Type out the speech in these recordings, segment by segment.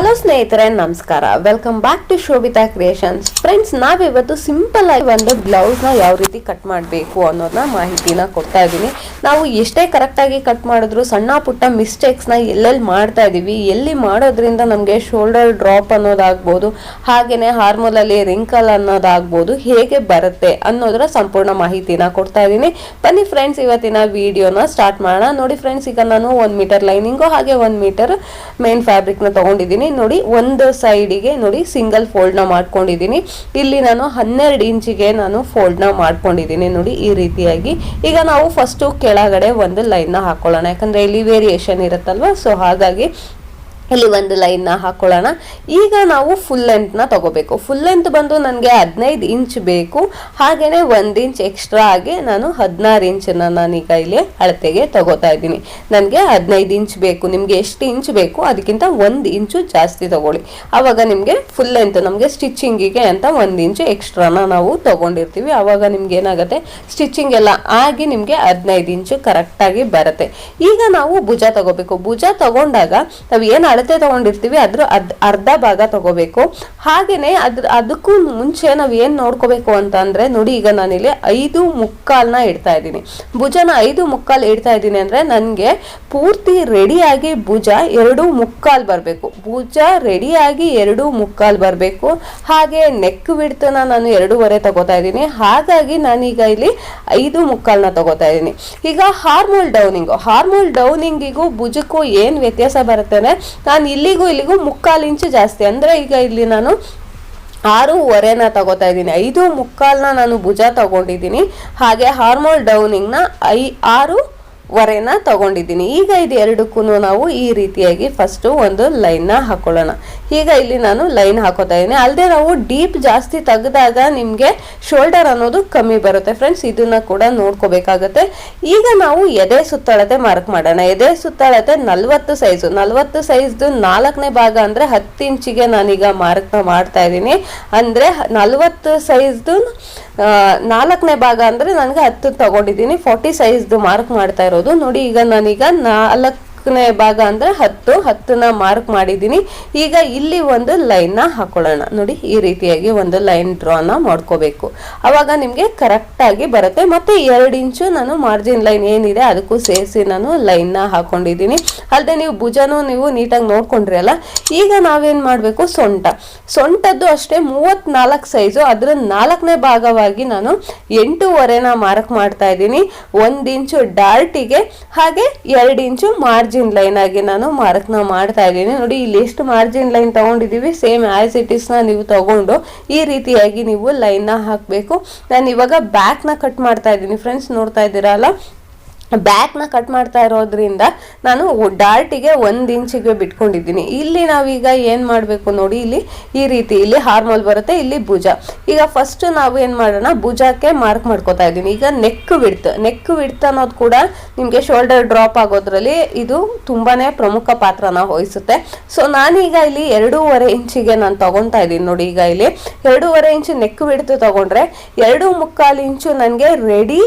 Hello ಸ್ನೇಹಿತರೆ, ನಮಸ್ಕಾರ. Welcome back to Shobhita creations friends ನಾವಿವತ್ತು ಸಿಂಪಲ್ ಆಗಿ ಒಂದು ಬ್ಲೌಸ್ನ ಯಾವ ರೀತಿ ಕಟ್ ಮಾಡಬೇಕು ಅನ್ನೋದನ್ನ ಮಾಹಿತಿನ ಕೊಡ್ತಾ ಇದ್ದೀನಿ. ನಾವು ಎಷ್ಟೇ ಕರೆಕ್ಟಾಗಿ ಕಟ್ ಮಾಡಿದ್ರು ಸಣ್ಣ ಪುಟ್ಟ ಮಿಸ್ಟೇಕ್ಸ್ನ ಎಲ್ಲೆಲ್ಲಿ ಮಾಡ್ತಾ ಇದ್ದೀವಿ, ಎಲ್ಲಿ ಮಾಡೋದ್ರಿಂದ ನಮಗೆ ಶೋಲ್ಡರ್ ಡ್ರಾಪ್ ಅನ್ನೋದಾಗ್ಬೋದು ಹಾಗೆಯೇ ಹಾರ್ಮೋಲಲ್ಲಿ ರಿಂಕಲ್ ಅನ್ನೋದಾಗ್ಬೋದು ಹೇಗೆ ಬರುತ್ತೆ ಅನ್ನೋದರ ಸಂಪೂರ್ಣ ಮಾಹಿತಿನ ಕೊಡ್ತಾ ಇದ್ದೀನಿ. ಬನ್ನಿ ಫ್ರೆಂಡ್ಸ್ ಇವತ್ತಿನ ವಿಡಿಯೋನ ಸ್ಟಾರ್ಟ್ ಮಾಡೋಣ. ನೋಡಿ ಫ್ರೆಂಡ್ಸ್ ಈಗ ನಾನು ಒಂದು ಮೀಟರ್ ಲೈನಿಂಗು ಹಾಗೆ ಒಂದು ಮೀಟರ್ ಮೇನ್ ಫ್ಯಾಬ್ರಿಕ್ನ ತಗೊಂಡಿದ್ದೀನಿ. ನೋಡಿ ಒಂದು ಸೈಡಿಗೆ ನೋಡಿ ಸಿಂಗಲ್ ಫೋಲ್ಡ್ನ ಮಾಡ್ಕೊಂಡಿದ್ದೀನಿ. ಇಲ್ಲಿ ನಾನು ಹನ್ನೆರಡು ಇಂಚಿಗೆ ನಾನು ಫೋಲ್ಡ್ನ ಮಾಡ್ಕೊಂಡಿದ್ದೀನಿ ನೋಡಿ ಈ ರೀತಿಯಾಗಿ. ಈಗ ನಾವು ಫಸ್ಟು ಕೆಳಗಡೆ ಒಂದು ಲೈನ್ನ ಹಾಕೊಳ್ಳೋಣ. ಯಾಕಂದ್ರೆ ಇಲ್ಲಿ ವೇರಿಯೇಷನ್ ಇರುತ್ತಲ್ವ? ಸೊ ಹಾಗಾಗಿ ಇಲ್ಲಿ ಒಂದು ಲೈನ್ನ ಹಾಕೊಳ್ಳೋಣ. ಈಗ ನಾವು ಫುಲ್ ಲೆಂತ್ನ ತಗೋಬೇಕು. ಫುಲ್ ಲೆಂತ್ ಬಂದು ನನಗೆ ಹದಿನೈದು ಇಂಚ್ ಬೇಕು. ಹಾಗೆಯೇ ಒಂದು ಇಂಚ್ ಎಕ್ಸ್ಟ್ರಾ ಆಗಿ ನಾನು ಹದಿನಾರು ಇಂಚನ್ನು ನಾನೀಗ ಇಲ್ಲಿ ಅಳತೆಗೆ ತಗೋತಾ ಇದ್ದೀನಿ. ನನಗೆ ಹದಿನೈದು ಇಂಚ್ ಬೇಕು. ನಿಮಗೆ ಎಷ್ಟು ಇಂಚ್ ಬೇಕು ಅದಕ್ಕಿಂತ ಒಂದು ಇಂಚು ಜಾಸ್ತಿ ತಗೊಳ್ಳಿ. ಆವಾಗ ನಿಮಗೆ ಫುಲ್ ಲೆಂತ್ ನಮಗೆ ಸ್ಟಿಚ್ಚಿಂಗಿಗೆ ಅಂತ ಒಂದು ಇಂಚು ಎಕ್ಸ್ಟ್ರಾನ ನಾವು ತಗೊಂಡಿರ್ತೀವಿ. ಆವಾಗ ನಿಮ್ಗೆ ಏನಾಗುತ್ತೆ? ಸ್ಟಿಚ್ಚಿಂಗ್ ಎಲ್ಲ ಆಗಿ ನಿಮಗೆ ಹದಿನೈದು ಇಂಚು ಕರೆಕ್ಟಾಗಿ ಬರುತ್ತೆ. ಈಗ ನಾವು ಭುಜ ತಗೋಬೇಕು. ಭುಜ ತಗೊಂಡಾಗ ನಾವು ಏನು ಅಳತೆ ತಗೊಂಡಿರ್ತೀವಿ, ಅದ್ರ ಅದ್ ಅರ್ಧ ಭಾಗ ತಗೋಬೇಕು. ಹಾಗೇನೆ ಅದ್ರ, ಅದಕ್ಕೂ ಮುಂಚೆ ನಾವು ಏನು ನೋಡ್ಕೋಬೇಕು ಅಂತ ಅಂದ್ರೆ, ನೋಡಿ ಈಗ ನಾನಿಲ್ಲಿ ಐದು ಮುಕ್ಕಾಲ್ನ ಇಡ್ತಾ ಇದ್ದೀನಿ. ಭುಜನ ಐದು ಮುಕ್ಕಾಲ್ ಇಡ್ತಾ ಇದ್ದೀನಿ ಅಂದ್ರೆ ನನಗೆ ಪೂರ್ತಿ ರೆಡಿಯಾಗಿ ಭುಜ ಎರಡು ಮುಕ್ಕಾಲ್ ಬರಬೇಕು. ಭುಜ ರೆಡಿಯಾಗಿ ಎರಡು ಮುಕ್ಕಾಲ್ ಬರಬೇಕು. ಹಾಗೆ ನೆಕ್ ಬಿಡ್ತನ ನಾನು ಎರಡೂವರೆ ತಗೋತಾ ಇದ್ದೀನಿ. ಹಾಗಾಗಿ ನಾನೀಗ ಇಲ್ಲಿ ಐದು ಮುಕ್ಕಾಲ್ನ ತಗೋತಾ ಇದ್ದೀನಿ. ಈಗ ಹಾರ್ಮೋಲ್ ಡೌನಿಂಗು ಹಾರ್ಮೋಲ್ ಡೌನಿಂಗಿಗೂ ಭುಜಕ್ಕೂ ಏನು ವ್ಯತ್ಯಾಸ ಬರುತ್ತೆ ನಾನು ಇಲ್ಲಿಗೂ ಇಲ್ಲಿಗೂ ಮುಕ್ಕಾಲು ಇಂಚು ಜಾಸ್ತಿ. ಅಂದ್ರೆ ಈಗ ಇಲ್ಲಿ ನಾನು ಆರೂವರೆನ ತಗೋತಾ ಇದ್ದೀನಿ. ಐದು ಮುಕ್ಕಾಲನ್ನ ನಾನು ಭುಜ ತಗೊಂಡಿದ್ದೀನಿ. ಹಾಗೆ ಹಾರ್ಮೋಲ್ ಡೌನಿಂಗ್ನ ಐ, ಆರು ವರೆನ ತಗೊಂಡಿದ್ದೀನಿ. ಈಗ ಇದು ಎರಡಕ್ಕೂ ನಾವು ಈ ರೀತಿಯಾಗಿ ಫಸ್ಟು ಒಂದು ಲೈನ್ನ ಹಾಕೊಳ್ಳೋಣ. ಈಗ ಇಲ್ಲಿ ನಾನು ಲೈನ್ ಹಾಕೋತಾ ಇದ್ದೀನಿ. ಅಲ್ಲದೆ ನಾವು ಡೀಪ್ ಜಾಸ್ತಿ ತೆಗೆದಾಗ ನಿಮಗೆ ಶೋಲ್ಡರ್ ಅನ್ನೋದು ಕಮ್ಮಿ ಬರುತ್ತೆ ಫ್ರೆಂಡ್ಸ್ ಇದನ್ನ ಕೂಡ ನೋಡ್ಕೋಬೇಕಾಗತ್ತೆ. ಈಗ ನಾವು ಎದೆ ಸುತ್ತಳತೆ ಮಾರ್ಕ್ ಮಾಡೋಣ. ಎದೆ ಸುತ್ತಳತೆ ನಲ್ವತ್ತು ಸೈಜು ನಲ್ವತ್ತು ಸೈಜ್ದು ನಾಲ್ಕನೇ ಭಾಗ ಅಂದರೆ ಹತ್ತು ಇಂಚಿಗೆ ನಾನೀಗ ಮಾರ್ಕ್ನ ಮಾಡ್ತಾ ಇದ್ದೀನಿ. ಅಂದರೆ ನಲ್ವತ್ತು ಸೈಜ್ದು ನಾಲ್ಕನೇ ಭಾಗ ಅಂದರೆ ನನಗೆ ಹತ್ತು ತಗೊಂಡಿದ್ದೀನಿ. ಫೋರ್ಟಿ ಸೈಜ್ದು ಮಾರ್ಕ್ ಮಾಡ್ತಾ ನೋಡಿ ಈಗ ನಾನೀಗ ನಾಲ್ಕನೇ ಭಾಗ ಅಂದ್ರೆ ಹತ್ತು, ಹತ್ತನ್ನ ಮಾರ್ಕ್ ಮಾಡಿದ್ದೀನಿ. ಈಗ ಇಲ್ಲಿ ಒಂದು ಲೈನ್ನ ಹಾಕೊಳ್ಳೋಣ. ನೋಡಿ, ಈ ರೀತಿಯಾಗಿ ಒಂದು ಲೈನ್ ಡ್ರಾನ ಮಾಡ್ಕೋಬೇಕು. ಅವಾಗ ನಿಮಗೆ ಕರೆಕ್ಟಾಗಿ ಬರುತ್ತೆ. ಮತ್ತೆ ಎರಡು ಇಂಚು ನಾನು ಮಾರ್ಜಿನ್ ಲೈನ್ ಏನಿದೆ ಅದಕ್ಕೂ ಸೇರಿಸಿ ನಾನು ಲೈನ್ನ ಹಾಕೊಂಡಿದ್ದೀನಿ. ಅಲ್ಲದೆ ನೀವು ಭುಜನೂ ನೀವು ನೀಟಾಗಿ ನೋಡ್ಕೊಂಡ್ರಿ ಅಲ್ಲ? ಈಗ ನಾವೇನ್ ಮಾಡಬೇಕು? ಸೊಂಟ. ಸೊಂಟದ್ದು ಅಷ್ಟೇ ಮೂವತ್ನಾಲ್ಕು ಸೈಜು ಅದರ ನಾಲ್ಕನೇ ಭಾಗವಾಗಿ ನಾನು ಎಂಟೂವರೆನ ಮಾರ್ಕ್ ಮಾಡ್ತಾ ಇದ್ದೀನಿ. ಒಂದ್ ಇಂಚು ಡಾರ್ಟಿಗೆ ಹಾಗೆ ಎರಡು ಇಂಚು ಮಾರ್ಜಿನ್ ಲೈನ್ ಆಗಿ ನಾನು ಮಾರ್ಕ್ನ ಮಾಡ್ತಾ ಇದ್ದೀನಿ. ನೋಡಿ, ಇಲ್ಲಿ ಎಷ್ಟು ಮಾರ್ಜಿನ್ ಲೈನ್ ತಗೊಂಡಿದ್ದೀವಿ? ಸೇಮ್ ಆಸ್ ಇಟ್ ಇಸ್ನ ನೀವು ತಗೊಂಡು ಈ ರೀತಿಯಾಗಿ ನೀವು ಲೈನ್ನ ಹಾಕಬೇಕು. ನಾನು ಇವಾಗ ಬ್ಯಾಕ್ನ ಕಟ್ ಮಾಡ್ತಾ ಇದ್ದೀನಿ. ಫ್ರೆಂಡ್ಸ್ ನೋಡ್ತಾ ಇದ್ದೀರಲ್ಲ? ಬ್ಯಾಕ್ನ ಕಟ್ ಮಾಡ್ತಾ ಇರೋದ್ರಿಂದ ನಾನು ಡಾರ್ಟಿಗೆ ಒಂದು ಇಂಚಿಗೆ ಬಿಟ್ಕೊಂಡಿದ್ದೀನಿ. ಇಲ್ಲಿ ನಾವೀಗ ಏನು ಮಾಡಬೇಕು ನೋಡಿ, ಇಲ್ಲಿ ಈ ರೀತಿ, ಇಲ್ಲಿ ಹಾರ್ಮೋಲ್ ಬರುತ್ತೆ, ಇಲ್ಲಿ ಭುಜ. ಈಗ ಫಸ್ಟ್ ನಾವು ಏನು ಮಾಡೋಣ, ಭುಜಕ್ಕೆ ಮಾರ್ಕ್ ಮಾಡ್ಕೋತಾ ಇದ್ದೀನಿ. ಈಗ ನೆಕ್ ವಿಡ್ತ್ ನೆಕ್ ವಿಡ್ತ್ ಅನ್ನೋದು ಕೂಡ ನಿಮಗೆ ಶೋಲ್ಡರ್ ಡ್ರಾಪ್ ಆಗೋದ್ರಲ್ಲಿ ಇದು ತುಂಬಾ ಪ್ರಮುಖ ಪಾತ್ರನ ವಹಿಸುತ್ತೆ. ಸೊ ನಾನೀಗ ಇಲ್ಲಿ ಎರಡೂವರೆ ಇಂಚಿಗೆ ನಾನು ತಗೊತಾ ಇದ್ದೀನಿ ನೋಡಿ ಈಗ ಇಲ್ಲಿ. ಎರಡೂವರೆ ಇಂಚು ನೆಕ್ ವಿಡ್ತ್ ತಗೊಂಡ್ರೆ ಎರಡು ಮುಕ್ಕಾಲು ಇಂಚು ನನಗೆ ರೆಡಿ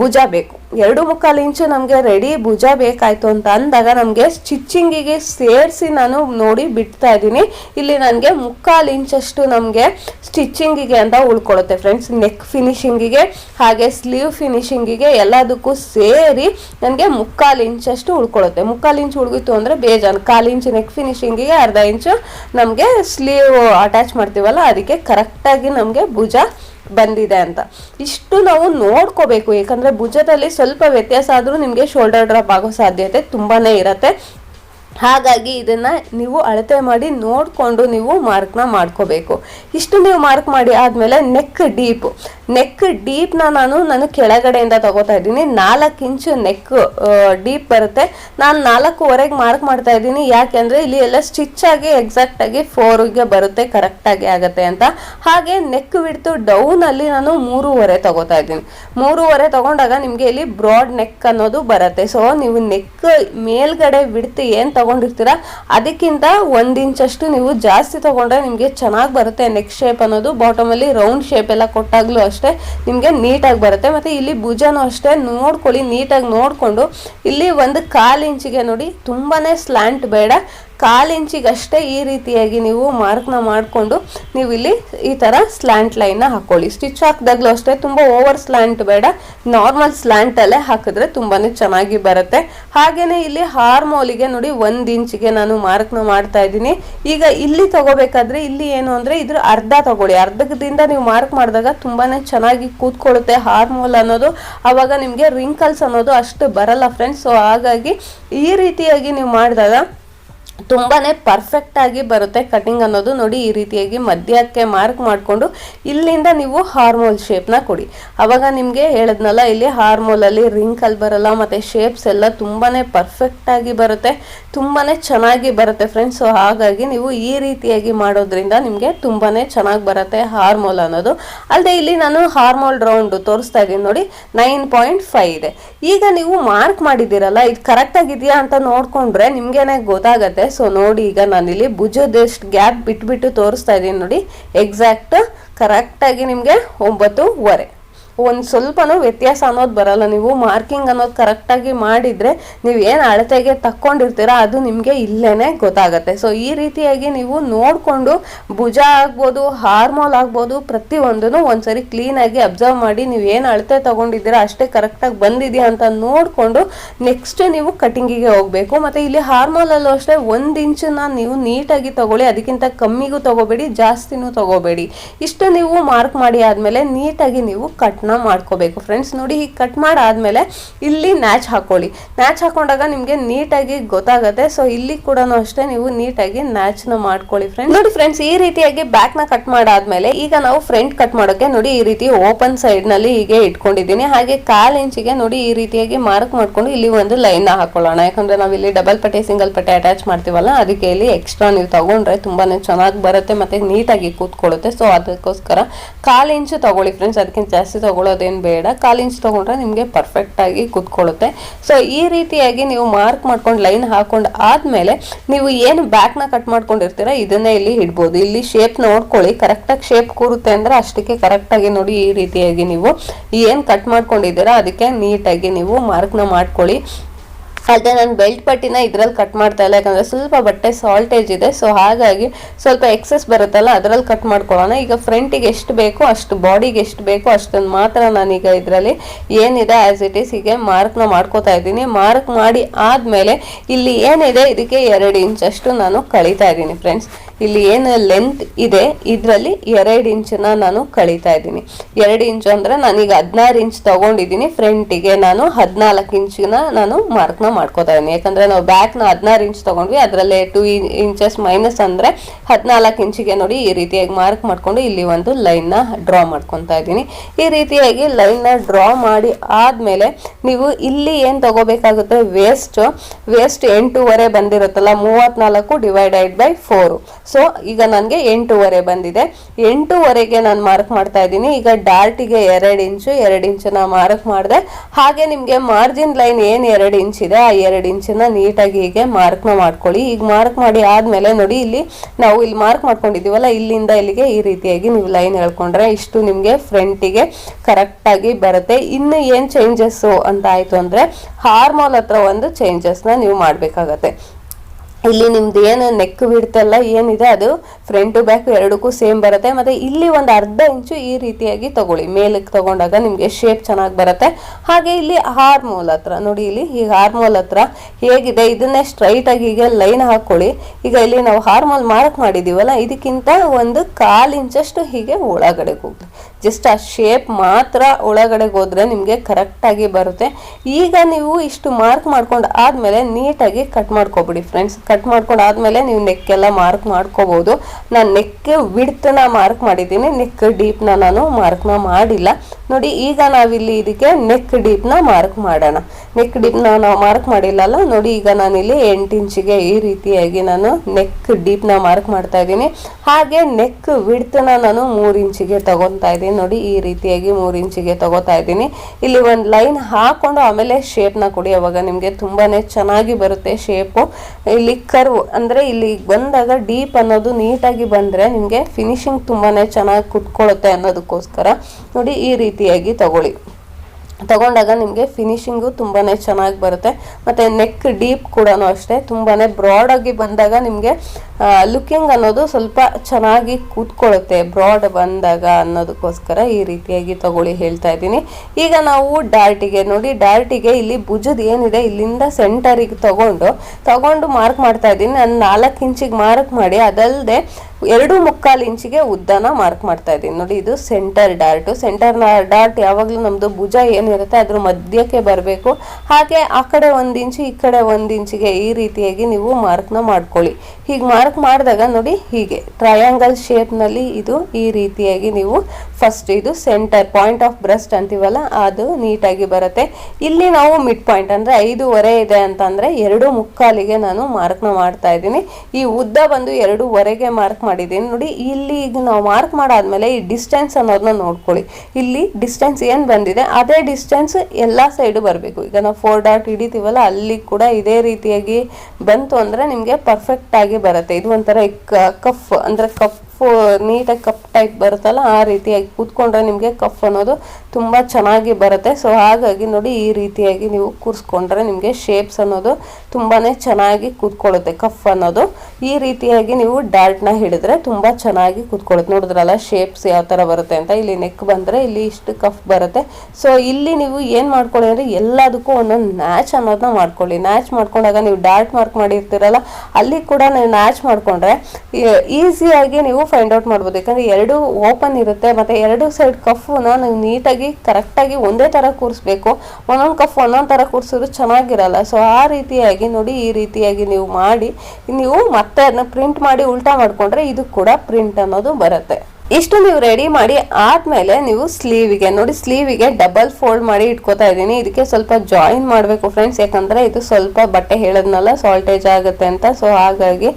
ಭುಜ ಬೇಕು. ಎರಡು ಮುಕ್ಕಾಲು ಇಂಚು ನಮಗೆ ರೆಡಿ ಭುಜ ಬೇಕಾಯ್ತು ಅಂತ ಅಂದಾಗ ನಮಗೆ ಸ್ಟಿಚ್ಚಿಂಗಿಗೆ ಸೇರಿಸಿ ನಾನು ನೋಡಿ ಬಿಡ್ತಾ ಇದ್ದೀನಿ. ಇಲ್ಲಿ ನನಗೆ ಮುಕ್ಕಾಲು ಇಂಚಷ್ಟು ನಮಗೆ ಸ್ಟಿಚ್ಚಿಂಗಿಗೆ ಅಂತ ಉಳ್ಕೊಳ್ಳುತ್ತೆ ಫ್ರೆಂಡ್ಸ್ ನೆಕ್ ಫಿನಿಶಿಂಗಿಗೆ ಹಾಗೆ ಸ್ಲೀವ್ ಫಿನಿಶಿಂಗಿಗೆ ಎಲ್ಲದಕ್ಕೂ ಸೇರಿ ನನಗೆ ಮುಕ್ಕಾಲು ಇಂಚಷ್ಟು ಉಳ್ಕೊಳುತ್ತೆ ಮುಕ್ಕಾಲು ಇಂಚು ಉಳ್ಗಿತ್ತು ಅಂದರೆ ಬೇಜಾನು. ಕಾಲು ಇಂಚು ನೆಕ್ ಫಿನಿಶಿಂಗಿಗೆ ಅರ್ಧ ಇಂಚು ನಮಗೆ ಸ್ಲೀವ್ ಅಟ್ಯಾಚ್ ಮಾಡ್ತೀವಲ್ಲ, ಅದಕ್ಕೆ ಕರೆಕ್ಟಾಗಿ ನಮಗೆ ಭುಜ ಬಂದಿದೆ ಅಂತ. ಇಷ್ಟು ನಾವು ನೋಡ್ಕೋಬೇಕು ಯಾಕಂದ್ರೆ ಭುಜದಲ್ಲಿ ಸ್ವಲ್ಪ ವ್ಯತ್ಯಾಸ ಆದರೂ ನಿಮಗೆ ಶೋಲ್ಡರ್ ಡ್ರಾಪ್ ಆಗೋ ಸಾಧ್ಯತೆ ತುಂಬಾನೇ ಇರತ್ತೆ. ಹಾಗಾಗಿ ಇದನ್ನ ನೀವು ಅಳತೆ ಮಾಡಿ ನೋಡಿಕೊಂಡು ನೀವು ಮಾರ್ಕ್ನ ಮಾಡ್ಕೋಬೇಕು. ಇಷ್ಟು ನೀವು ಮಾರ್ಕ್ ಮಾಡಿ ಆದಮೇಲೆ ನೆಕ್ ಡೀಪ್ ನೆಕ್ ಡೀಪ್ನ ನಾನು ನಾನು ಕೆಳಗಡೆಯಿಂದ ತಗೋತಾ ಇದ್ದೀನಿ. ನಾಲ್ಕು ಇಂಚು ನೆಕ್ ಡೀಪ್ ಬರುತ್ತೆ. ನಾನು ನಾಲ್ಕೂವರೆಗೆ ಮಾರ್ಕ್ ಮಾಡ್ತಾ ಇದ್ದೀನಿ. ಯಾಕೆಂದ್ರೆ ಇಲ್ಲಿ ಎಲ್ಲ ಸ್ಟಿಚ್ ಆಗಿ ಎಕ್ಸಾಕ್ಟ್ ಆಗಿ ಫೋರ್ಗೆ ಬರುತ್ತೆ ಕರೆಕ್ಟಾಗಿ ಆಗುತ್ತೆ ಅಂತ. ಹಾಗೆ ನೆಕ್ ಬಿಡ್ತು ಡೌನ್ ಅಲ್ಲಿ ನಾನು ಮೂರುವರೆ ತಗೋತಾ ಇದ್ದೀನಿ. ಮೂರುವರೆ ತಗೊಂಡಾಗ ನಿಮಗೆ ಇಲ್ಲಿ ಬ್ರಾಡ್ ನೆಕ್ ಅನ್ನೋದು ಬರುತ್ತೆ. ಸೊ ನೀವು ನೆಕ್ ಮೇಲ್ಗಡೆ ಬಿಡ್ತು ಏನು ತಗೊಂಡಿರ್ತೀರಾ? ಅದಕ್ಕಿಂತ ಒಂದು ಇಂಚಷ್ಟು ನೀವು ಜಾಸ್ತಿ ತಗೊಂಡ್ರೆ ನಿಮಗೆ ಚೆನ್ನಾಗಿ ಬರುತ್ತೆ ನೆಕ್ ಶೇಪ್ ಅನ್ನೋದು. ಬಾಟಮಲ್ಲಿ ರೌಂಡ್ ಶೇಪ್ ಎಲ್ಲ ಕೊಟ್ಟಾಗ್ಲೂ ಅಷ್ಟೇ ನಿಮಗೆ ನೀಟಾಗಿ ಬರುತ್ತೆ. ಮತ್ತು ಇಲ್ಲಿ ಭುಜನೂ ಅಷ್ಟೇ. ನೋಡ್ಕೊಳ್ಳಿ, ನೀಟಾಗಿ ನೋಡಿಕೊಂಡು. ಇಲ್ಲಿ ಒಂದು ಕಾಲು ಇಂಚಿಗೆ ನೋಡಿ ತುಂಬಾ ಸ್ಲ್ಯಾಂಟ್ ಬೇಡ. ಕಾಲು ಇಂಚಿಗಷ್ಟೇ ಈ ರೀತಿಯಾಗಿ ನೀವು ಮಾರ್ಕ್ನ ಮಾಡಿಕೊಂಡು ನೀವು ಇಲ್ಲಿ ಈ ಥರ ಸ್ಲ್ಯಾಂಟ್ ಲೈನ್ನ ಹಾಕೊಳ್ಳಿ. ಸ್ಟಿಚ್ ಹಾಕಿದಾಗಲೂ ಅಷ್ಟೇ, ತುಂಬ ಓವರ್ ಸ್ಲ್ಯಾಂಟ್ ಬೇಡ. ನಾರ್ಮಲ್ ಸ್ಲ್ಯಾಂಟಲ್ಲೇ ಹಾಕಿದ್ರೆ ತುಂಬಾ ಚೆನ್ನಾಗಿ ಬರುತ್ತೆ. ಹಾಗೇನೆ ಇಲ್ಲಿ ಹಾರ್ಮೋಲಿಗೆ ನೋಡಿ ಒಂದು ಇಂಚಿಗೆ ನಾನು ಮಾರ್ಕ್ನ ಮಾಡ್ತಾ ಇದ್ದೀನಿ. ಈಗ ಇಲ್ಲಿ ತಗೋಬೇಕಾದ್ರೆ ಇಲ್ಲಿ ಏನು ಅಂದರೆ ಇದ್ರ ಅರ್ಧ ತಗೊಳ್ಳಿ. ಅರ್ಧದಿಂದ ನೀವು ಮಾರ್ಕ್ ಮಾಡಿದಾಗ ತುಂಬಾನೇ ಚೆನ್ನಾಗಿ ಕೂತ್ಕೊಳ್ಳುತ್ತೆ ಹಾರ್ಮೋಲ್ ಅನ್ನೋದು. ಅವಾಗ ನಿಮಗೆ ರಿಂಕಲ್ಸ್ ಅನ್ನೋದು ಅಷ್ಟು ಬರಲ್ಲ ಫ್ರೆಂಡ್ಸ್. ಸೊ ಹಾಗಾಗಿ ಈ ರೀತಿಯಾಗಿ ನೀವು ಮಾಡಿದಾಗ ತುಂಬಾನೇ ಪರ್ಫೆಕ್ಟ್ ಆಗಿ ಬರುತ್ತೆ ಕಟಿಂಗ್ ಅನ್ನೋದು. ನೋಡಿ, ಈ ರೀತಿಯಾಗಿ ಮಧ್ಯಕ್ಕೆ ಮಾರ್ಕ್ ಮಾಡಿಕೊಂಡು ಇಲ್ಲಿಂದ ನೀವು ಹಾರ್ಮೋಲ್ ಶೇಪ್ನ ಕೊಡಿ. ಅವಾಗ ನಿಮಗೆ ಹೇಳಿದ್ನಲ್ಲ, ಇಲ್ಲಿ ಹಾರ್ಮೋಲಲ್ಲಿ ರಿಂಕಲ್ ಬರಲ್ಲ, ಮತ್ತು ಶೇಪ್ಸ್ ಎಲ್ಲ ತುಂಬಾ ಪರ್ಫೆಕ್ಟಾಗಿ ಬರುತ್ತೆ ತುಂಬಾ ಚೆನ್ನಾಗಿ ಬರುತ್ತೆ ಫ್ರೆಂಡ್ಸ್ ಸೊ ಹಾಗಾಗಿ ನೀವು ಈ ರೀತಿಯಾಗಿ ಮಾಡೋದ್ರಿಂದ ನಿಮಗೆ ತುಂಬಾ ಚೆನ್ನಾಗಿ ಬರುತ್ತೆ ಹಾರ್ಮೋಲ್ ಅನ್ನೋದು. ಅಲ್ಲದೆ ಇಲ್ಲಿ ನಾನು ಹಾರ್ಮೋಲ್ ರೌಂಡು ತೋರಿಸ್ತಾ ಇದ್ದೀನಿ ನೋಡಿ ನೈನ್ ಪಾಯಿಂಟ್ ಫೈವ್ ಇದೆ. ಈಗ ನೀವು ಮಾರ್ಕ್ ಮಾಡಿದ್ದೀರಲ್ಲ, ಇದು ಕರೆಕ್ಟಾಗಿದೆಯಾ ಅಂತ ನೋಡಿಕೊಂಡ್ರೆ ನಿಮಗೇನೆ ಗೊತ್ತಾಗತ್ತೆ. ಸೊ ನೋಡಿ ಈಗ ನಾನಿಲ್ಲಿ ಭುಜದಷ್ಟು ಗ್ಯಾಪ್ ಬಿಟ್ಬಿಟ್ಟು ತೋರಿಸ್ತಾ ಇದ್ದೀನಿ ನೋಡಿ. ಎಕ್ಸಾಕ್ಟ್ ಕರೆಕ್ಟಾಗಿ ನಿಮಗೆ ಒಂಬತ್ತುವರೆ. ಒಂದು ಸ್ವಲ್ಪನೂ ವ್ಯತ್ಯಾಸ ಅನ್ನೋದು ಬರಲ್ಲ. ನೀವು ಮಾರ್ಕಿಂಗ್ ಅನ್ನೋದು ಕರೆಕ್ಟಾಗಿ ಮಾಡಿದರೆ ನೀವು ಏನು ಅಳತೆಗೆ ತಕ್ಕೊಂಡಿರ್ತೀರ ಅದು ನಿಮಗೆ ಇಲ್ಲೇ ಗೊತ್ತಾಗುತ್ತೆ. ಸೊ ಈ ರೀತಿಯಾಗಿ ನೀವು ನೋಡಿಕೊಂಡು ಭುಜ ಆಗ್ಬೋದು ಹಾರ್ಮೋಲ್ ಆಗ್ಬೋದು ಪ್ರತಿಯೊಂದನ್ನು ಒಂದ್ಸರಿ ಕ್ಲೀನಾಗಿ ಅಬ್ಸರ್ವ್ ಮಾಡಿ ನೀವು ಏನು ಅಳತೆ ತೊಗೊಂಡಿದ್ದೀರಾ, ಅಷ್ಟೇ ಕರೆಕ್ಟಾಗಿ ಬಂದಿದೆಯಾ ಅಂತ ನೋಡಿಕೊಂಡು ನೆಕ್ಸ್ಟ್ ನೀವು ಕಟಿಂಗಿಗೆ ಹೋಗಬೇಕು. ಮತ್ತು ಇಲ್ಲಿ ಹಾರ್ಮೋಲಲ್ಲೂ ಅಷ್ಟೇ ಒಂದು ಇಂಚನ್ನ ನೀವು ನೀಟಾಗಿ ತಗೊಳ್ಳಿ, ಅದಕ್ಕಿಂತ ಕಮ್ಮಿಗೂ ತಗೋಬೇಡಿ, ಜಾಸ್ತಿನೂ ತಗೋಬೇಡಿ. ಇಷ್ಟು ನೀವು ಮಾರ್ಕ್ ಮಾಡಿ ಆದಮೇಲೆ ನೀಟಾಗಿ ನೀವು ಕಟ್ನ ಮಾಡ್ಕೋಬೇಕು. ಫ್ರೆಂಡ್ಸ್ ನೋಡಿ, ಹೀಗೆ ಕಟ್ ಮಾಡಾದ್ಮೇಲೆ ಇಲ್ಲಿ ನ್ಯಾಚ್ ಹಾಕೊಳ್ಳಿ. ನ್ಯಾಚ್ ಹಾಕೊಂಡಾಗ ನಿಮಗೆ ನೀಟಾಗಿ ಗೊತ್ತಾಗುತ್ತೆ. ಸೊ ಇಲ್ಲಿ ಕೂಡ ಅಷ್ಟೇ ನೀವು ನೀಟಾಗಿ ನ್ಯಾಚ್ನ ಮಾಡ್ಕೊಳ್ಳಿ ಫ್ರೆಂಡ್ಸ್ ನೋಡಿ ಫ್ರೆಂಡ್ಸ್ ಈ ರೀತಿಯಾಗಿ ಬ್ಯಾಕ್ನ ಕಟ್ ಮಾಡಾದ್ಮೇಲೆ ಈಗ ನಾವು ಫ್ರಂಟ್ ಕಟ್ ಮಾಡೋಕೆ ನೋಡಿ, ಈ ರೀತಿ ಓಪನ್ ಸೈಡ್ನಲ್ಲಿ ಹೀಗೆ ಇಟ್ಕೊಂಡಿದ್ದೀನಿ. ಹಾಗೆ ಕಾಲ್ ಇಂಚಿಗೆ ನೋಡಿ, ಈ ರೀತಿಯಾಗಿ ಮಾರ್ಕ್ ಮಾಡ್ಕೊಂಡು ಇಲ್ಲಿ ಒಂದು ಲೈನ್ ಹಾಕೊಳ್ಳೋಣ. ಯಾಕಂದ್ರೆ ನಾವು ಇಲ್ಲಿ ಡಬಲ್ ಪಟ್ಟೆ ಸಿಂಗಲ್ ಪಟ್ಟೆ ಅಟ್ಯಾಚ್ ಮಾಡ್ತೀವಲ್ಲ, ಅದಕ್ಕೆ ಇಲ್ಲಿ ಎಕ್ಸ್ಟ್ರಾ ನೀವು ತಗೊಂಡ್ರೆ ತುಂಬಾನೇ ಚೆನ್ನಾಗಿ ಬರುತ್ತೆ ಮತ್ತೆ ನೀಟಾಗಿ ಕೂತ್ಕೊಳ್ಳುತ್ತೆ. ಸೊ ಅದಕ್ಕೋಸ್ಕರ ಕಾಲು ಇಂಚು ತಗೊಳ್ಳಿ ಫ್ರೆಂಡ್ಸ್ ಅದಕ್ಕಿಂತ ಜಾಸ್ತಿ ತಗೊಳ್ಳೋದೇನು ಬೇಡ. ಕಾಲ್ ತಗೊಂಡ್ರೆ ನಿಮಗೆ ಪರ್ಫೆಕ್ಟಾಗಿ ಕೂತ್ಕೊಳ್ಳುತ್ತೆ. ಸೊ ಈ ರೀತಿಯಾಗಿ ನೀವು ಮಾರ್ಕ್ ಮಾಡ್ಕೊಂಡು ಲೈನ್ ಹಾಕೊಂಡು ಆದ್ಮೇಲೆ ನೀವು ಏನು ಬ್ಯಾಕ್ನ ಕಟ್ ಮಾಡ್ಕೊಂಡಿರ್ತೀರ ಇದನ್ನೇ ಇಲ್ಲಿ ಇಡ್ಬೋದು. ಇಲ್ಲಿ ಶೇಪ್ ನೋಡ್ಕೊಳ್ಳಿ. ಕರೆಕ್ಟಾಗಿ ಶೇಪ್ ಕೂರುತ್ತೆ ಅಂದರೆ ಅಷ್ಟಕ್ಕೆ ಕರೆಕ್ಟಾಗಿ ನೋಡಿ ಈ ರೀತಿಯಾಗಿ ನೀವು ಏನು ಕಟ್ ಮಾಡ್ಕೊಂಡಿದ್ದೀರಾ ಅದಕ್ಕೆ ನೀಟಾಗಿ ನೀವು ಮಾರ್ಕ್ನ ಮಾಡ್ಕೊಳ್ಳಿ. ಅಲ್ಲದೆ ನಾನು ಬೆಲ್ಟ್ ಪಟ್ಟಿನ ಇದರಲ್ಲಿ ಕಟ್ ಮಾಡ್ತಾ ಇಲ್ಲ. ಯಾಕಂದ್ರೆ ಸ್ವಲ್ಪ ಬಟ್ಟೆ ಸಾಲ್ಟೇಜ್ ಇದೆ. ಸೊ ಹಾಗಾಗಿ ಸ್ವಲ್ಪ ಎಕ್ಸಸ್ ಬರುತ್ತಲ್ಲ, ಅದರಲ್ಲಿ ಕಟ್ ಮಾಡ್ಕೊಳ್ಳೋಣ. ಈಗ ಫ್ರಂಟಿಗೆ ಎಷ್ಟು ಬೇಕೋ ಅಷ್ಟು ಬಾಡಿಗೆ ಎಷ್ಟು ಬೇಕೋ ಅಷ್ಟನ್ನು ಮಾತ್ರ ನಾನೀಗ ಇದರಲ್ಲಿ ಏನಿದೆ ಆ್ಯಸ್ ಇಟ್ ಈಸ್ ಹೀಗೆ ಮಾರ್ಕ್ನ ಮಾಡ್ಕೋತಾ ಇದ್ದೀನಿ. ಮಾರ್ಕ್ ಮಾಡಿ ಆದಮೇಲೆ ಇಲ್ಲಿ ಏನಿದೆ, ಇದಕ್ಕೆ ಎರಡು ಇಂಚಷ್ಟು ನಾನು ಕಳೀತಾ ಇದ್ದೀನಿ ಫ್ರೆಂಡ್ಸ್ ಇಲ್ಲಿ ಏನು ಲೆಂತ್ ಇದೆ, ಇದರಲ್ಲಿ ಎರಡು ಇಂಚನ್ನ ನಾನು ಕಳೀತಾ ಇದ್ದೀನಿ. ಎರಡು ಇಂಚು ಅಂದರೆ ನಾನೀಗ ಹದಿನಾರು ಇಂಚ್ ತಗೊಂಡಿದ್ದೀನಿ ಫ್ರಂಟಿಗೆ ನಾನು ಹದಿನಾಲ್ಕು ಇಂಚಿನ ನಾನು ಮಾರ್ಕ್ನ ಮಾಡ್ಕೋತಾ ಇದ್ದೀನಿ. ಯಾಕಂದರೆ ನಾವು ಬ್ಯಾಕ್ನ ಹದಿನಾರು ಇಂಚ್ ತೊಗೊಂಡ್ವಿ, ಅದರಲ್ಲೇ ಟೂ ಇಂಚಸ್ ಮೈನಸ್ ಅಂದರೆ ಹದಿನಾಲ್ಕು ಇಂಚಿಗೆ ನೋಡಿ ಈ ರೀತಿಯಾಗಿ ಮಾರ್ಕ್ ಮಾಡಿಕೊಂಡು ಇಲ್ಲಿ ಒಂದು ಲೈನ್ನ ಡ್ರಾ ಮಾಡ್ಕೊತಾ ಇದ್ದೀನಿ. ಈ ರೀತಿಯಾಗಿ ಲೈನ್ನ ಡ್ರಾ ಮಾಡಿ ಆದಮೇಲೆ ನೀವು ಇಲ್ಲಿ ಏನು ತಗೋಬೇಕಾಗುತ್ತೆ ವೇಸ್ಟ್ ವೇಸ್ಟ್ ಎಂಟೂವರೆ ಬಂದಿರುತ್ತಲ್ಲ, ಮೂವತ್ನಾಲ್ಕು ಡಿವೈಡೆಡ್ ಬೈ ಫೋರು ಸೊ ಈಗ ನನಗೆ ಎಂಟೂವರೆ ಬಂದಿದೆ. ಎಂಟೂವರೆಗೆ ನಾನು ಮಾರ್ಕ್ ಮಾಡ್ತಾ ಇದ್ದೀನಿ. ಈಗ ಡಾರ್ಟಿಗೆ ಎರಡು ಇಂಚು ಎರಡು ಇಂಚನ್ನ ಮಾರ್ಕ್ ಮಾಡಿದೆ. ಹಾಗೆ ನಿಮಗೆ ಮಾರ್ಜಿನ್ ಲೈನ್ ಏನು ಎರಡು ಇಂಚ್ ಇದೆ, ಆ ಎರಡು ಇಂಚನ್ನ ನೀಟಾಗಿ ಹೀಗೆ ಮಾರ್ಕ್ನ ಮಾಡ್ಕೊಳ್ಳಿ. ಈಗ ಮಾರ್ಕ್ ಮಾಡಿ ಆದಮೇಲೆ ನೋಡಿ, ಇಲ್ಲಿ ನಾವು ಇಲ್ಲಿ ಮಾರ್ಕ್ ಮಾಡ್ಕೊಂಡಿದ್ದೀವಲ್ಲ, ಇಲ್ಲಿಂದ ಇಲ್ಲಿಗೆ ಈ ರೀತಿಯಾಗಿ ನೀವು ಲೈನ್ ಹೇಳ್ಕೊಂಡ್ರೆ ಇಷ್ಟು ನಿಮಗೆ ಫ್ರಂಟಿಗೆ ಕರೆಕ್ಟಾಗಿ ಬರುತ್ತೆ. ಇನ್ನು ಏನು ಚೇಂಜಸ್ಸು ಅಂತ ಆಯಿತು ಅಂದರೆ ಹಾರ್ಮೋಲ್ ಹತ್ರ ಒಂದು ಚೇಂಜಸ್ನ ನೀವು ಮಾಡಬೇಕಾಗತ್ತೆ. ಇಲ್ಲಿ ನಿಮ್ದು ಏನು ನೆಕ್ ಬಿಡ್ತಲ್ಲ ಏನಿದೆ ಅದು ಫ್ರಂಟ್ ಬ್ಯಾಕ್ ಎರಡಕ್ಕೂ ಸೇಮ್ ಬರುತ್ತೆ. ಮತ್ತೆ ಇಲ್ಲಿ ಒಂದು ಅರ್ಧ ಇಂಚು ಈ ರೀತಿಯಾಗಿ ತಗೊಳ್ಳಿ. ಮೇಲಕ್ಕೆ ತಗೊಂಡಾಗ ನಿಮಗೆ ಶೇಪ್ ಚೆನ್ನಾಗಿ ಬರುತ್ತೆ. ಹಾಗೆ ಇಲ್ಲಿ ಹಾರ್ಮೋಲ್ ಹತ್ರ. ನೋಡಿ ಇಲ್ಲಿ ಈ ಹಾರ್ಮೋಲ್ ಹತ್ರ ಹೇಗಿದೆ? ಇದನ್ನೇ ಸ್ಟ್ರೈಟ್ ಆಗಿ ಈಗ ಲೈನ್ ಹಾಕೊಳ್ಳಿ. ಈಗ ಇಲ್ಲಿ ನಾವು ಹಾರ್ಮೋಲ್ ಮಾರ್ಕ್ ಮಾಡಿದೀವಲ್ಲ, ಇದಕ್ಕಿಂತ ಒಂದು ಕಾಲು ಇಂಚಷ್ಟು ಹೀಗೆ ಒಳಗಡೆಗೆ ಹೋಗ್ಲಿ ಜಸ್ಟ್ ಆ ಶೇಪ್ ಮಾತ್ರ ಒಳಗಡೆಗೆ ಹೋದ್ರೆ ನಿಮಗೆ ಕರೆಕ್ಟಾಗಿ ಬರುತ್ತೆ. ಈಗ ನೀವು ಇಷ್ಟು ಮಾರ್ಕ್ ಮಾಡ್ಕೊಂಡು ಆದಮೇಲೆ ನೀಟಾಗಿ ಕಟ್ ಮಾಡ್ಕೊಬಿಡಿ ಫ್ರೆಂಡ್ಸ್ ಕಟ್ ಮಾಡ್ಕೊಂಡು ಆದಮೇಲೆ ನೀವು ನೆಕ್ ಎಲ್ಲ ಮಾರ್ಕ್ ಮಾಡ್ಕೋಬೋದು. ನಾನು ನೆಕ್ ವಿಡ್ತನ ಮಾರ್ಕ್ ಮಾಡಿದ್ದೀನಿ. ನೆಕ್ ಡೀಪ್ನ ನಾನು ಮಾರ್ಕ್ನ ಮಾಡಿಲ್ಲ. ನೋಡಿ, ಈಗ ನಾವಿಲ್ಲಿ ಇದಕ್ಕೆ ನೆಕ್ ಡೀಪ್ನ ಮಾರ್ಕ್ ಮಾಡೋಣ. ನೆಕ್ ಡೀಪ್ನ ನಾವು ಮಾರ್ಕ್ ಮಾಡಿಲ್ಲಲ್ಲ? ನೋಡಿ ಈಗ ನಾನಿಲ್ಲಿ ಎಂಟು ಇಂಚಿಗೆ ಈ ರೀತಿಯಾಗಿ ನಾನು ನೆಕ್ ಡೀಪ್ನ ಮಾರ್ಕ್ ಮಾಡ್ತಾ ಇದ್ದೀನಿ. ಹಾಗೆ ನೆಕ್ ವಿಡ್ತನ ನಾನು ಮೂರು ಇಂಚಿಗೆ ತಗೊತಾ ಇದ್ದೀನಿ. ನೋಡಿ ಈ ರೀತಿಯಾಗಿ ಮೂರು ಇಂಚಿಗೆ ತಗೋತಾ ಇದ್ದೀನಿ. ಇಲ್ಲಿ ಒಂದು ಲೈನ್ ಹಾಕೊಂಡು ಆಮೇಲೆ ಶೇಪ್ನ ಕೊಡಿ. ಅವಾಗ ನಿಮಗೆ ತುಂಬಾ ಚೆನ್ನಾಗಿ ಬರುತ್ತೆ ಶೇಪು ಇಲ್ಲಿ ಕರ್ವ್ ಅಂದರೆ ಇಲ್ಲಿ ಬಂದಾಗ ಡೀಪ್ ಅನ್ನೋದು ನೀಟಾಗಿ ಬಂದರೆ ನಿಮಗೆ ಫಿನಿಶಿಂಗ್ ತುಂಬಾ ಚೆನ್ನಾಗಿ ಕುತ್ಕೊಳ್ಳುತ್ತೆ ಅನ್ನೋದಕ್ಕೋಸ್ಕರ. ನೋಡಿ ಈ ರೀತಿಯಾಗಿ ತಗೊಳ್ಳಿ. ತಗೊಂಡಾಗ ನಿಮಗೆ ಫಿನಿಶಿಂಗು ತುಂಬಾ ಚೆನ್ನಾಗಿ ಬರುತ್ತೆ. ಮತ್ತು ನೆಕ್ ಡೀಪ್ ಕೂಡ ಅಷ್ಟೇ ತುಂಬಾ ಬ್ರಾಡಾಗಿ ಬಂದಾಗ ನಿಮಗೆ ಲುಕಿಂಗ್ ಅನ್ನೋದು ಸ್ವಲ್ಪ ಚೆನ್ನಾಗಿ ಕೂತ್ಕೊಳ್ಳುತ್ತೆ. ಬ್ರಾಡ್ ಬಂದಾಗ ಅನ್ನೋದಕ್ಕೋಸ್ಕರ ಈ ರೀತಿಯಾಗಿ ತಗೊಳ್ಳಿ ಹೇಳ್ತಾ ಇದ್ದೀನಿ. ಈಗ ನಾವು ಡಾರ್ಟಿಗೆ ನೋಡಿ, ಡಾರ್ಟಿಗೆ ಇಲ್ಲಿ ಭುಜದ ಏನಿದೆ, ಇಲ್ಲಿಂದ ಸೆಂಟರಿಗೆ ತಗೊಂಡು ತಗೊಂಡು ಮಾರ್ಕ್ ಮಾಡ್ತಾ ಇದ್ದೀನಿ. ನಾನು ನಾಲ್ಕು ಇಂಚಿಗೆ ಮಾರ್ಕ್ ಮಾಡಿ ಅದಲ್ಲದೆ ಎರಡು ಮುಕ್ಕಾಲು ಇಂಚಿಗೆ ಉದ್ದನ ಮಾರ್ಕ್ ಮಾಡ್ತಾ ಇದ್ದೀನಿ. ನೋಡಿ, ಇದು ಸೆಂಟರ್ ಡಾರ್ಟು ಸೆಂಟರ್ ಡಾರ್ಟ್ ಯಾವಾಗಲೂ ನಮ್ಮದು ಭುಜ ಏನಿರುತ್ತೆ ಅದ್ರ ಮಧ್ಯಕ್ಕೆ ಬರಬೇಕು. ಹಾಗೆ ಆ ಕಡೆ ಒಂದು ಇಂಚು, ಈ ಕಡೆ ಒಂದು ಇಂಚಿಗೆ ಈ ರೀತಿಯಾಗಿ ನೀವು ಮಾರ್ಕ್ನ ಮಾಡ್ಕೊಳ್ಳಿ. ಹೀಗೆ ಮಾರ್ಕ್ ಮಾಡಿದಾಗ ನೋಡಿ, ಹೀಗೆ ಟ್ರಯಾಂಗಲ್ ಶೇಪ್ನಲ್ಲಿ ಇದು ಈ ರೀತಿಯಾಗಿ ನೀವು ಫಸ್ಟ್ ಇದು ಸೆಂಟರ್ ಪಾಯಿಂಟ್ ಆಫ್ ಬ್ರೆಸ್ಟ್ ಅಂತೀವಲ್ಲ, ಅದು ನೀಟಾಗಿ ಬರುತ್ತೆ. ಇಲ್ಲಿ ನಾವು ಮಿಡ್ ಪಾಯಿಂಟ್ ಅಂದರೆ ಐದೂವರೆ ಇದೆ ಅಂತಂದರೆ ಎರಡು ಮುಕ್ಕಾಲಿಗೆ ನಾನು ಮಾರ್ಕ್ನ ಮಾಡ್ತಾ ಇದ್ದೀನಿ. ಈ ಉದ್ದ ಬಂದು ಎರಡೂವರೆಗೆ ಮಾರ್ಕ್ ಮಾಡಿದ್ದೀನಿ. ನೋಡಿ, ಇಲ್ಲಿ ಈಗ ನಾವು ಮಾರ್ಕ್ ಮಾಡಾದ್ಮೇಲೆ ಈ ಡಿಸ್ಟೆನ್ಸ್ ಅನ್ನೋದನ್ನ ನೋಡ್ಕೊಳ್ಳಿ. ಇಲ್ಲಿ ಡಿಸ್ಟೆನ್ಸ್ ಏನು ಬಂದಿದೆ, ಅದೇ ಡಿಸ್ಟೆನ್ಸ್ ಎಲ್ಲ ಸೈಡು ಬರಬೇಕು. ಈಗ ನಾವು ಫೋರ್ ಡಾಟ್ ಹಿಡಿತೀವಲ್ಲ, ಅಲ್ಲಿ ಕೂಡ ಇದೇ ರೀತಿಯಾಗಿ ಬಂತು ಅಂದರೆ ನಿಮಗೆ ಪರ್ಫೆಕ್ಟ್ ಆಗಿ ಬರುತ್ತೆ. ಇದು ಒಂಥರ ಕಫ್ ಅಂದರೆ ಕಫ್ ನೀಟಾಗಿ ಕಪ್ ಟೈಪ್ ಬರುತ್ತಲ್ಲ, ಆ ರೀತಿಯಾಗಿ ಕೂತ್ಕೊಂಡ್ರೆ ನಿಮಗೆ ಕಫ್ ಅನ್ನೋದು ತುಂಬ ಚೆನ್ನಾಗಿ ಬರುತ್ತೆ. ಸೊ ಹಾಗಾಗಿ ನೋಡಿ, ಈ ರೀತಿಯಾಗಿ ನೀವು ಕೂರಿಸ್ಕೊಂಡ್ರೆ ನಿಮಗೆ ಶೇಪ್ಸ್ ಅನ್ನೋದು ತುಂಬಾ ಚೆನ್ನಾಗಿ ಕೂತ್ಕೊಳ್ಳುತ್ತೆ ಕಫ್ ಅನ್ನೋದು. ಈ ರೀತಿಯಾಗಿ ನೀವು ಡಾರ್ಟ್ನ ಹಿಡಿದ್ರೆ ತುಂಬ ಚೆನ್ನಾಗಿ ಕೂತ್ಕೊಳ್ಳುತ್ತೆ. ನೋಡಿದ್ರಲ್ಲ ಶೇಪ್ಸ್ ಯಾವ ಥರ ಬರುತ್ತೆ ಅಂತ. ಇಲ್ಲಿ ನೆಕ್ ಬಂದರೆ ಇಲ್ಲಿ ಇಷ್ಟು ಕಫ್ ಬರುತ್ತೆ. ಸೊ ಇಲ್ಲಿ ನೀವು ಏನು ಮಾಡ್ಕೊಳ್ಳಿ ಅಂದರೆ ಎಲ್ಲದಕ್ಕೂ ಒಂದೊಂದು ನ್ಯಾಚ್ ಅನ್ನೋದನ್ನ ಮಾಡ್ಕೊಳ್ಳಿ. ನ್ಯಾಚ್ ಮಾಡ್ಕೊಂಡಾಗ ನೀವು ಡಾರ್ಟ್ ಮಾರ್ಕ್ ಮಾಡಿರ್ತೀರಲ್ಲ, ಅಲ್ಲಿ ಕೂಡ ನೀವು ನ್ಯಾಚ್ ಮಾಡಿಕೊಂಡ್ರೆ ಈಸಿಯಾಗಿ ನೀವು ಫೈಂಡ್ ಔಟ್ ಮಾಡ್ಬೋದು. ಯಾಕಂದರೆ ಎರಡು ಓಪನ್ ಇರುತ್ತೆ, ಮತ್ತೆ ಎರಡು ಸೈಡ್ ಕಫ್ನ ನೀವು ನೀಟಾಗಿ ಕರೆಕ್ಟಾಗಿ ಒಂದೇ ಥರ ಕೂರಿಸ್ಬೇಕು. ಒಂದೊಂದು ಕಫ್ ಒಂದೊಂದು ಥರ ಕೂರಿಸಿದ್ರು ಚೆನ್ನಾಗಿರಲ್ಲ. ಸೊ ಆ ರೀತಿಯಾಗಿ ನೋಡಿ, ಈ ರೀತಿಯಾಗಿ ನೀವು ಮಾಡಿ, ನೀವು ಮತ್ತೆ ಅದನ್ನ ಪ್ರಿಂಟ್ ಮಾಡಿ ಉಲ್ಟಾ ಮಾಡಿಕೊಂಡ್ರೆ ಇದು ಕೂಡ ಪ್ರಿಂಟ್ ಅನ್ನೋದು ಬರುತ್ತೆ. ಇಷ್ಟು ನೀವು ರೆಡಿ ಮಾಡಿ ಆದ್ಮೇಲೆ ನೀವು ಸ್ಲೀವಿಗೆ ನೋಡಿ ಸ್ಲೀವಿಗೆ ಡಬಲ್ ಫೋಲ್ಡ್ ಮಾಡಿ ಇಟ್ಕೋತಾ ಇದ್ದೀನಿ. ಇದಕ್ಕೆ ಸ್ವಲ್ಪ ಜಾಯಿನ್ ಮಾಡಬೇಕು ಫ್ರೆಂಡ್ಸ್ ಯಾಕಂದ್ರೆ ಇದು ಸ್ವಲ್ಪ ಬಟ್ಟೆ ಹೇಳದ್ನಲ್ಲ ಸಾಲ್ಟೇಜ್ ಆಗುತ್ತೆ ಅಂತ. ಸೊ ಹಾಗಾಗಿ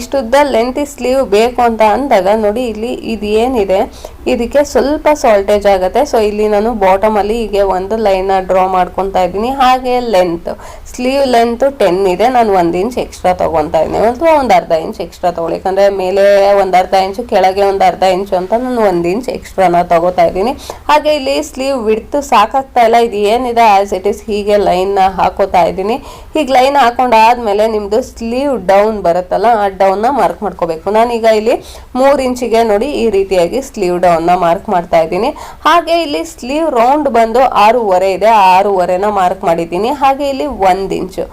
ಇಷ್ಟುದ್ದ ಲೆಂತಿ ಸ್ಲೀವ್ ಬೇಕು ಅಂತ ಅಂದಾಗ, ನೋಡಿ ಇಲ್ಲಿ ಇದು ಏನಿದೆ ಇದಕ್ಕೆ ಸ್ವಲ್ಪ ಸಾಲ್ಟೇಜ್ ಆಗುತ್ತೆ. ಸೊ ಇಲ್ಲಿ ನಾನು ಬಾಟಮ್ ಅಲ್ಲಿ ಹೀಗೆ ಒಂದು ಲೈನ್ ಡ್ರಾ ಮಾಡ್ಕೊತಾ ಇದ್ದೀನಿ. ಹಾಗೆ ಲೆಂತ್ ಸ್ಲೀವ್ ಲೆಂತ್ ಟೆನ್ ಇದೆ. ನಾನು ಒಂದು ಇಂಚ್ ಎಕ್ಸ್ಟ್ರಾ ತೊಗೊತಾ ಇದ್ದೀನಿ. ಅಥವಾ ಒಂದು ಅರ್ಧ ಇಂಚ್ ಎಕ್ಸ್ಟ್ರಾ ತಗೊಳ್ಳಿ. ಯಾಕಂದ್ರೆ ಮೇಲೆ ಒಂದು ಅರ್ಧ ಇಂಚು ಕೆಳಗೆ ಒಂದು ಅರ್ಧ ಇಂಚು ಅಂತ ನಾನು ಒಂದು ಇಂಚ್ ಎಕ್ಸ್ಟ್ರಾನ ತಗೋತಾ ಇದ್ದೀನಿ. ಹಾಗೆ ಇಲ್ಲಿ ಸ್ಲೀವ್ ವಿಡ್ತ್ ಸಾಕಾಗ್ತಾ ಇಲ್ಲ. ಇದು ಏನಿದೆ? ಆಸ್ ಇಟ್ ಇಸ್ ಹೀಗೆ ಲೈನ್ ಹಾಕೋತಾ ಇದ್ದೀನಿ. ಹೀಗೆ ಲೈನ್ ಹಾಕೊಂಡಾದ್ಮೇಲೆ ನಿಮ್ದು ಸ್ಲೀವ್ ಡೌನ್ ಬರುತ್ತಲ್ಲ, ಆ ಡೌನ್ನ ಮಾರ್ಕ್ ಮಾಡ್ಕೋಬೇಕು. ನಾನೀಗ ಇಲ್ಲಿ ಮೂರು ಇಂಚಿಗೆ ನೋಡಿ ಈ ರೀತಿಯಾಗಿ ಸ್ಲೀವ್ ಡೌನ್ನ ಮಾರ್ಕ್ ಮಾಡ್ತಾ ಇದ್ದೀನಿ. ಹಾಗೆ ಇಲ್ಲಿ ಸ್ಲೀವ್ ರೌಂಡ್ ಬಂದು ಆರೂವರೆ ಇದೆ. ಆರೂವರೆನ ಮಾರ್ಕ್ ಮಾಡಿದ್ದೀನಿ. ಹಾಗೆ ಇಲ್ಲಿ ಒಂದು ಇಂಚು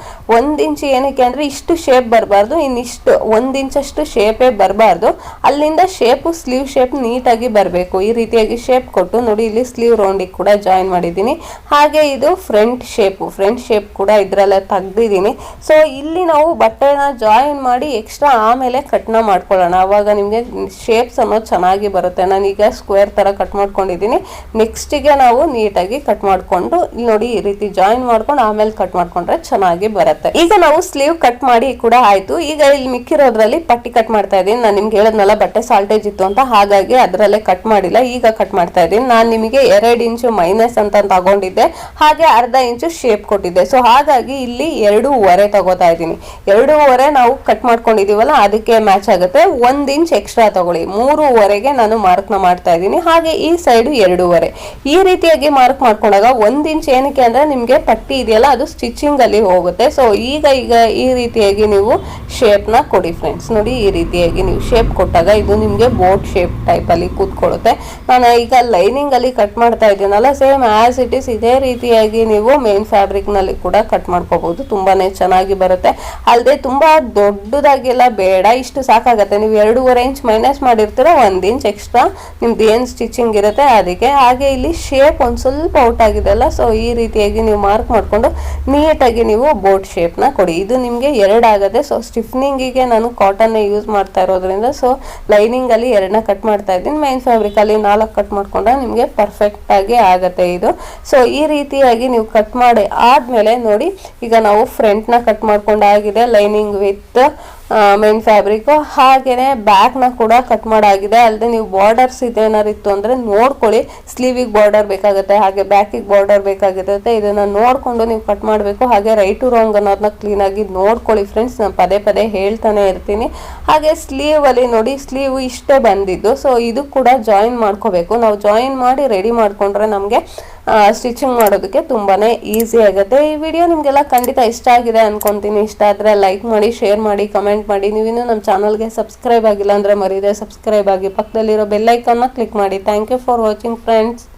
ಇಂಚು ಏನಕ್ಕೆ ಅಂದರೆ ಇಷ್ಟು ಶೇಪ್ ಬರಬಾರ್ದು. ಇನ್ನಿಷ್ಟು ಒಂದು ಇಂಚಷ್ಟು ಶೇಪೇ ಬರಬಾರ್ದು. ಅಲ್ಲಿಂದ ಶೇಪು ಸ್ಲೀವ್ ಶೇಪ್ ನೀಟಾಗಿ ಬರಬೇಕು. ಈ ರೀತಿಯಾಗಿ ಶೇಪ್ ಕೊಟ್ಟು ನೋಡಿ, ಇಲ್ಲಿ ಸ್ಲೀವ್ ರೌಂಡಿಗೆ ಕೂಡ ಜಾಯಿನ್ ಮಾಡಿದ್ದೀನಿ. ಹಾಗೆ ಇದು ಫ್ರಂಟ್ ಶೇಪು ಫ್ರಂಟ್ ಶೇಪ್ ಕೂಡ ಇದರಲ್ಲೇ ತೆಗ್ದಿದ್ದೀನಿ. ಸೊ ಇಲ್ಲಿ ನಾವು ಬಟ್ಟೆನ ಜಾಯಿನ್ ಮಾಡಿ ಎಕ್ಸ್ಟ್ರಾ ಆಮೇಲೆ ಕಟ್ನ ಮಾಡ್ಕೊಳ್ಳೋಣ. ಅವಾಗ ನಿಮಗೆ ಶೇಪ್ಸ್ ಅನ್ನೋದು ಚೆನ್ನಾಗಿ ಬರುತ್ತೆ. ನಾನೀಗ ಸ್ಕ್ವೇರ್ ಥರ ಕಟ್ ಮಾಡ್ಕೊಂಡಿದ್ದೀನಿ ನೆಕ್ಸ್ಟಿಗೆ ನಾವು ನೀಟಾಗಿ ಕಟ್ ಮಾಡಿಕೊಂಡು ನೋಡಿ ಈ ರೀತಿ ಜಾಯಿನ್ ಮಾಡ್ಕೊಂಡು, ಆಮೇಲೆ ಕಟ್ ಮಾಡ್ಕೊಂಡ್ರೆ ಚೆನ್ನಾಗಿ ಬರುತ್ತೆ. ಈಗ ನಾವು ಸ್ಲೀವ್ ಕಟ್ ಮಾಡಿ ಕೂಡ ಆಯ್ತು. ಈಗ ಇಲ್ಲಿ ಮಿಕ್ಕಿರೋದ್ರಲ್ಲಿ ಪಟ್ಟಿ ಕಟ್ ಮಾಡ್ತಾ ಇದ್ದೀನಿ. ನಾನು ನಿಮ್ಗೆ ಹೇಳದ್ನಲ್ಲ, ಬಟ್ಟೆ ಸಾಲ್ಟೇಜ್ ಇತ್ತು ಅಂತ. ಹಾಗಾಗಿ ಅದರಲ್ಲೇ ಕಟ್ ಮಾಡಿಲ್ಲ. ಈಗ ಕಟ್ ಮಾಡ್ತಾ ಇದ್ದೀನಿ. ನಾನು ನಿಮಗೆ ಎರಡು ಇಂಚು ಮೈನಸ್ ಅಂತ ತಗೊಂಡಿದ್ದೆ. ಹಾಗೆ ಅರ್ಧ ಇಂಚು ಶೇಪ್ ಕೊಟ್ಟಿದ್ದೆ. ಸೊ ಹಾಗಾಗಿ ಇಲ್ಲಿ ಎರಡೂವರೆ ತಗೋತಾ ಇದ್ದೀನಿ. ಎರಡೂವರೆ ನಾವು ಕಟ್ ಮಾಡ್ಕೊಂಡಿದೀವಲ್ಲ, ಅದಕ್ಕೆ ಮ್ಯಾಚ್ ಆಗುತ್ತೆ. ಒಂದ್ ಇಂಚ್ ಎಕ್ಸ್ಟ್ರಾ ತಗೊಳ್ಳಿ. ಮೂರುವರೆಗೆ ನಾನು ಮಾರ್ಕ್ನ ಮಾಡ್ತಾ ಇದ್ದೀನಿ. ಹಾಗೆ ಈ ಸೈಡು ಎರಡೂವರೆ. ಈ ರೀತಿಯಾಗಿ ಮಾರ್ಕ್ ಮಾಡ್ಕೊಂಡಾಗ ಒಂದ್ ಇಂಚ್ ಏನಕ್ಕೆ ಅಂದ್ರೆ ನಿಮಗೆ ಪಟ್ಟಿ ಇದೆಯಲ್ಲ, ಅದು ಸ್ಟಿಚಿಂಗ್ ಅಲ್ಲಿ ಹೋಗುತ್ತೆ. ಸೊ ಈಗ ಈಗ ಈ ರೀತಿಯಾಗಿ ನೀವು ಶೇಪ್ನ ಕೊಡಿ ಫ್ರೆಂಡ್ಸ್ ನೋಡಿ, ಈ ರೀತಿಯಾಗಿ ನೀವು ಶೇಪ್ ಕೊಟ್ಟಾಗ ಇದು ನಿಮಗೆ ಬೋಟ್ ಶೇಪ್ ಟೈಪ್ ಅಲ್ಲಿ ಕೂತ್ಕೊಳ್ಳುತ್ತೆ. ನಾನು ಈಗ ಲೈನಿಂಗ್ ಅಲ್ಲಿ ಕಟ್ ಮಾಡ್ತಾ ಇದ್ದೀನಲ್ಲ ಸೇಮ್ ಆಸ್ ಇಟ್ ಇಸ್ ಇದೇ ರೀತಿಯಾಗಿ ನೀವು ಮೇನ್ ಫ್ಯಾಬ್ರಿಕ್ನಲ್ಲಿ ಕೂಡ ಕಟ್ ಮಾಡ್ಕೋಬಹುದು. ತುಂಬಾನೇ ಚೆನ್ನಾಗಿ ಬರುತ್ತೆ. ಅಲ್ಲದೆ ತುಂಬಾ ದೊಡ್ಡದಾಗಿಲ್ಲ, ಬೇಡ. ಇಷ್ಟು ಸಾಕಾಗುತ್ತೆ. ನೀವು ಎರಡೂವರೆ ಇಂಚ್ ಮೈನಸ್ ಮಾಡಿರ್ತೀರ, ಒಂದು ಇಂಚ್ ಎಕ್ಸ್ಟ್ರಾ ನಿಮ್ದು ಏನು ಸ್ಟಿಚಿಂಗ್ ಇರುತ್ತೆ ಅದಕ್ಕೆ ಹಾಗೆ ಇಲ್ಲಿ ಶೇಪ್ ಒಂದು ಸ್ವಲ್ಪ ಔಟ್ ಆಗಿದೆ ಅಲ್ಲ? ಸೊ ಈ ರೀತಿಯಾಗಿ ನೀವು ಮಾರ್ಕ್ ಮಾಡ್ಕೊಂಡು ನೀಟಾಗಿ ನೀವು ಬೋಟ್ ಶೇಪ್ನ ಕೊಡಿ. ಇದು ನಿಮಗೆ ಎರಡಾಗದೆ ಸೊ ಸ್ಟಿಫ್ನಿಂಗಿಗೆ ನಾನು ಕಾಟನ್ ಯೂಸ್ ಮಾಡ್ತಾ ಇರೋದ್ರಿಂದ ಸೊ ಲೈನಿಂಗ್ ಅಲ್ಲಿ ಎರಡನ್ನ ಕಟ್ ಮಾಡ್ತಾ ಇದ್ದೀನಿ. ಮೈನ್ ಫ್ಯಾಬ್ರಿಕಲ್ಲಿ ನಾಲ್ಕು ಕಟ್ ಮಾಡ್ಕೊಂಡ್ರೆ ನಿಮಗೆ ಪರ್ಫೆಕ್ಟ್ ಆಗಿ ಆಗತ್ತೆ ಇದು. ಸೊ ಈ ರೀತಿಯಾಗಿ ನೀವು ಕಟ್ ಮಾಡಿ ಆದ್ಮೇಲೆ ನೋಡಿ, ಈಗ ನಾವು ಫ್ರಂಟ್ನ ಕಟ್ ಮಾಡ್ಕೊಂಡಾಗಿದೆ ಲೈನಿಂಗ್ ವಿತ್ ಮೇನ್ ಫ್ಯಾಬ್ರಿಕ್ ಹಾಗೇನೆ ಬ್ಯಾಕ್ನ ಕೂಡ ಕಟ್ ಮಾಡಾಗಿದೆ. ಅಲ್ಲದೆ ನೀವು ಬಾರ್ಡರ್ಸ್ ಇದೇನಾರು ಇತ್ತು ಅಂದ್ರೆ ನೋಡ್ಕೊಳ್ಳಿ. ಸ್ಲೀವಿಗೆ ಬಾರ್ಡರ್ ಬೇಕಾಗುತ್ತೆ, ಹಾಗೆ ಬ್ಯಾಕಿಗೆ ಬಾರ್ಡರ್ ಬೇಕಾಗಿರುತ್ತೆ. ಇದನ್ನ ನೋಡ್ಕೊಂಡು ನೀವು ಕಟ್ ಮಾಡಬೇಕು. ಹಾಗೆ ರೈಟ್ ಟು ರಾಂಗ್ ಅನ್ನೋದನ್ನ ಕ್ಲೀನ್ ಆಗಿ ನೋಡ್ಕೊಳ್ಳಿ ಫ್ರೆಂಡ್ಸ್ ನಾನು ಪದೇ ಪದೇ ಹೇಳ್ತಾನೆ ಇರ್ತೀನಿ. ಹಾಗೆ ಸ್ಲೀವ್ ಅಲ್ಲಿ ನೋಡಿ ಸ್ಲೀವ್ ಇಷ್ಟೇ ಬಂದಿದ್ದು. ಸೊ ಇದು ಕೂಡ ಜಾಯಿನ್ ಮಾಡ್ಕೋಬೇಕು. ನಾವು ಜಾಯಿನ್ ಮಾಡಿ ರೆಡಿ ಮಾಡ್ಕೊಂಡ್ರೆ ನಮಗೆ ಸ್ಟಿಚಿಂಗ್ ಮಾಡೋದಕ್ಕೆ ತುಂಬಾ ಈಸಿ ಆಗುತ್ತೆ. ಈ ವಿಡಿಯೋ ನಿಮಗೆಲ್ಲ ಖಂಡಿತ ಇಷ್ಟ ಆಗಿದೆ ಅನ್ಕೊಂತೀನಿ. ಇಷ್ಟ ಆದರೆ ಲೈಕ್ ಮಾಡಿ ಶೇರ್ ಮಾಡಿ ಕಮೆಂಟ್ ಮಾಡಿ. ನೀವಿನ್ನೂ ನಮ್ಮ ಚಾನಲ್ಗೆ ಸಬ್ಸ್ಕ್ರೈಬ್ ಆಗಿಲ್ಲ ಅಂದರೆ ಮರೀದೆ ಸಬ್ಸ್ಕ್ರೈಬ್ ಆಗಿ. ಪಕ್ಕದಲ್ಲಿರೋ ಬೆಲ್ಲೈಕನ್ನ ಕ್ಲಿಕ್ ಮಾಡಿ. Thank you for watching friends